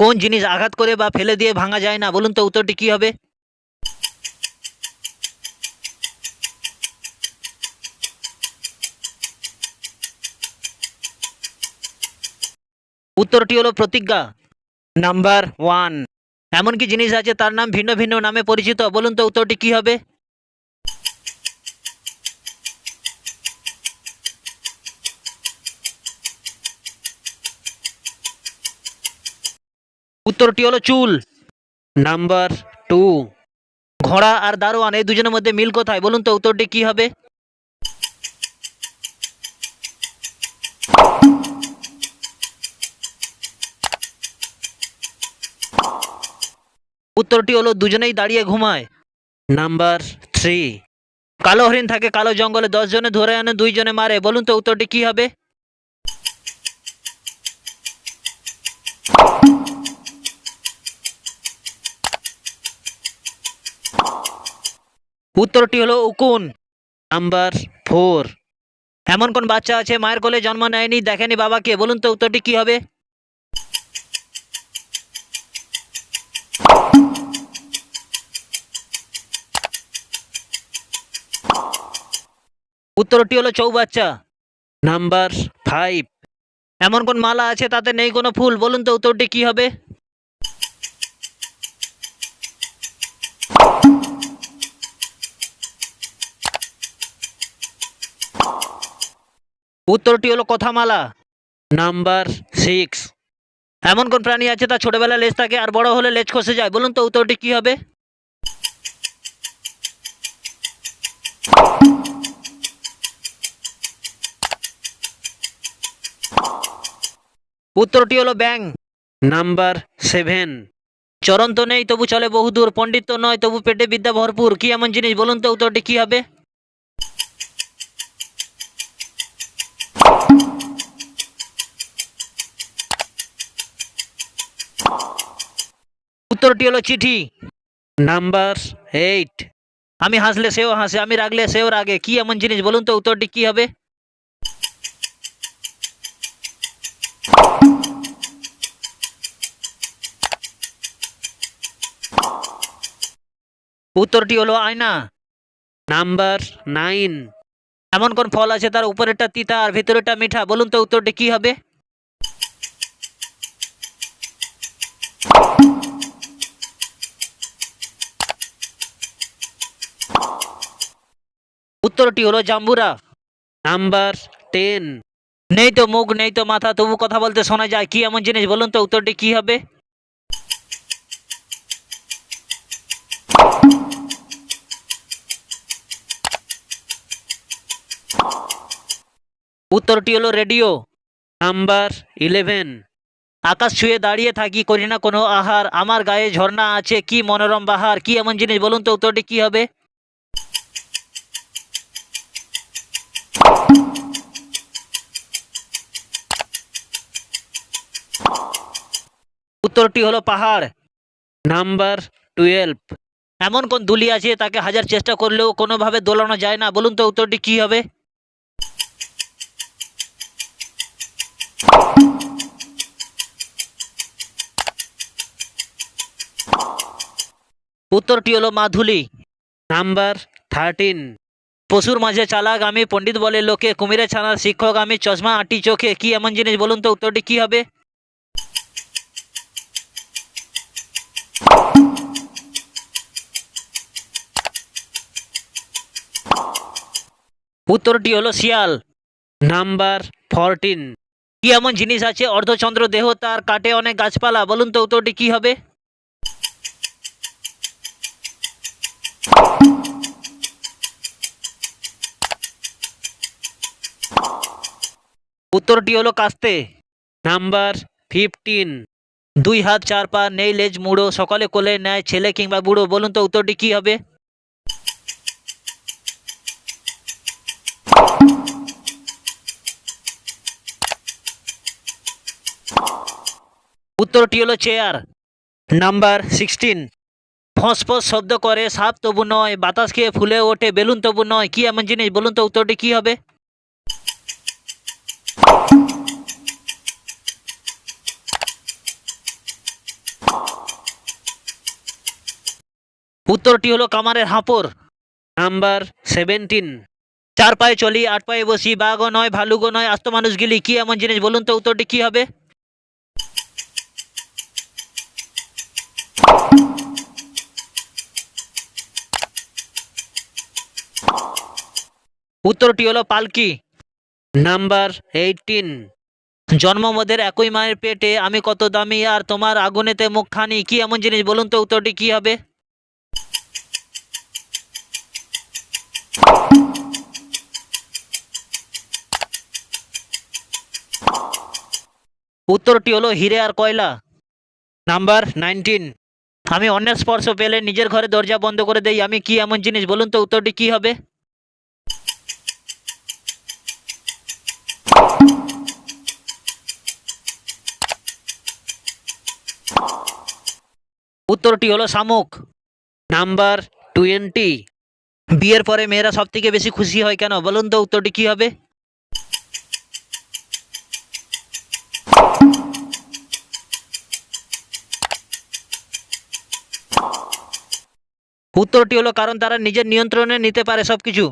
কোন জিনিস আঘাত করে বা ফেলে দিয়ে ভাঙা যায় না? বলুন তো উত্তরটি কি হবে? উত্তরটি হলো প্রতিজ্ঞা। Number one. এমন কি জিনিস আছে, তার নাম ভিন্ন ভিন্ন নামে পরিচিত। বলুন তো উত্তরটি কি হবে? উত্তরটি হলো চুল। নাম্বার টু ঘোড়া আর দারোয়ান, এই দুজনের মধ্যে মিল কোথায়? বলুন তো, উত্তরটি কি হবে? উত্তরটি হলো, দুজনেই দাঁড়িয়ে ঘুমায়। নাম্বার থ্রি কালো হরিণ থাকে কালো জঙ্গলে দশ জনে ধরে আনে দুই জনে মারে। বলুন তো, উত্তরটি কি হবে? উত্তরটি হলো উকুন, নাম্বার ফোর। এমন কোন বাচ্চা আছে, মায়ের কোলে জন্ম নেয়নি, দেখেনি বাবাকে? বলুন তো উত্তরটি কি হবে? উত্তরটি হলো চৌবাচ্চা, নাম্বার ফাইভ। এমন কোন মালা আছে, তাতে নেই কোনো ফুল? বলুন তো উত্তরটি কি হবে? উত্তরটি হলো কথামালা। Number six. এমন কোন প্রাণী আছে তা ছোটবেলায় লেজ থাকে আর বড় হলে লেজ খসে যায়? বলুন তো উত্তরটি কি হবে? উত্তরটি হলো ব্যাং। Number seven. চরণ তো নেই, তবু চলে বহুদূর। পণ্ডিত তো নয়, তবু পেটে বিদ্যা ভরপুর। কি এমন জিনিস? বলুন তো উত্তরটি কি হবে? উত্তরটি হলো চিঠি। নাম্বার এইট আমি হাসলে সেও হাসে আমি রাগলে সেও রাগে। কি এমন জিনিস? বলুন তো উত্তরটি কি হবে? উত্তরটি হলো আয়না। নাম্বার নাইন এমন কোন ফল আছে তার উপরেরটা তিতা আর ভিতরেরটা মিঠা? বলুন তো উত্তরটি কি হবে? উত্তরটি হলো জাম্বুরা। নাম্বার টেন নেই তো মুখ, নেই তো মাথা, তবু কথা বলতে শোনা যায়। কি এমন জিনিস? বলুন তো উত্তরটি কি হবে? উত্তরটি হলো রেডিও। নাম্বার ইলেভেন আকাশ ছুঁয়ে দাঁড়িয়ে থাকি, করি না কোনো আহার। আমার গায়ে ঝর্ণা আছে, কি মনোরম বাহার, কি এমন জিনিস? বলুন তো উত্তরটি কি হবে? উত্তরটি হলো পাহাড়। Number twelve. এমন কোন দুলি আছে তাকে হাজার চেষ্টা করলেও কোনোভাবে দোলানো যায় না। বলুন তো উত্তরটি কি হবে? উত্তরটি হলো মাধুলি। Number thirteen. পশুর মাঝে চালাক আমি, পণ্ডিত বলে লোকে কুমিরে ছানার শিক্ষক আমি, চশমা, আটি, চোখে, কি এমন জিনিস? বলুন তো উত্তরটি কি হবে? উত্তরটি হলো শিয়াল। নাম্বার ফরটিন কি এমন জিনিস আছে? অর্ধচন্দ্র দেহ, তার কাটে অনেক গাছপালা। বলুন তো উত্তরটি কি হবে? উত্তরটি হলো কাস্তে। নাম্বার ফিফটিন দুই হাত, চার পা নেই লেজ মুড়ো। সকালে কোলে নেয় ছেলে কিংবা বুড়ো। বলুন তো উত্তরটি কি হবে? উত্তরটি হলো চেয়ার নাম্বার সিক্সটিন ফসফস শব্দ করে সাপ তবু নয়, বাতাস খেয়ে ফুলে ওঠে, বেলুন তবু নয়। কি এমন জিনিস? বলুন তো উত্তরটি কি হবে? উত্তরটি হলো কামারের হাঁপড় নাম্বার সেভেন্টিন চার পায়ে চলি, আট পায়ে বসি বাঘ নয়, ভালুকও নয়, আস্ত মানুষ গিলি। কি এমন জিনিস? বলুন তো উত্তরটি কি হবে? উত্তরটি হলো পালকি। Number eighteen. জন্মমদের একই মায়ের পেটে আমি কত দামি আর তোমার আগুনেতে মুখ খানি কি এমন জিনিস? বলুন তো উত্তরটি কি হবে? উত্তরটি হলো হিরে আর কয়লা। Number nineteen. আমি অন্যের স্পর্শ পেলে নিজের ঘরে দরজা বন্ধ করে দেই। আমি কি এমন জিনিস? বলুন তো উত্তরটি কি হবে? উত্তরটি হলো শামুক। Number twenty. বিয়ের পরে মেয়েরা সব থেকে বেশি খুশি হয় কেন? বলুন তো উত্তরটি কি হবে? উত্তরটি হলো কারণ তারা নিজের নিয়ন্ত্রণে নিতে পারে সবকিছু।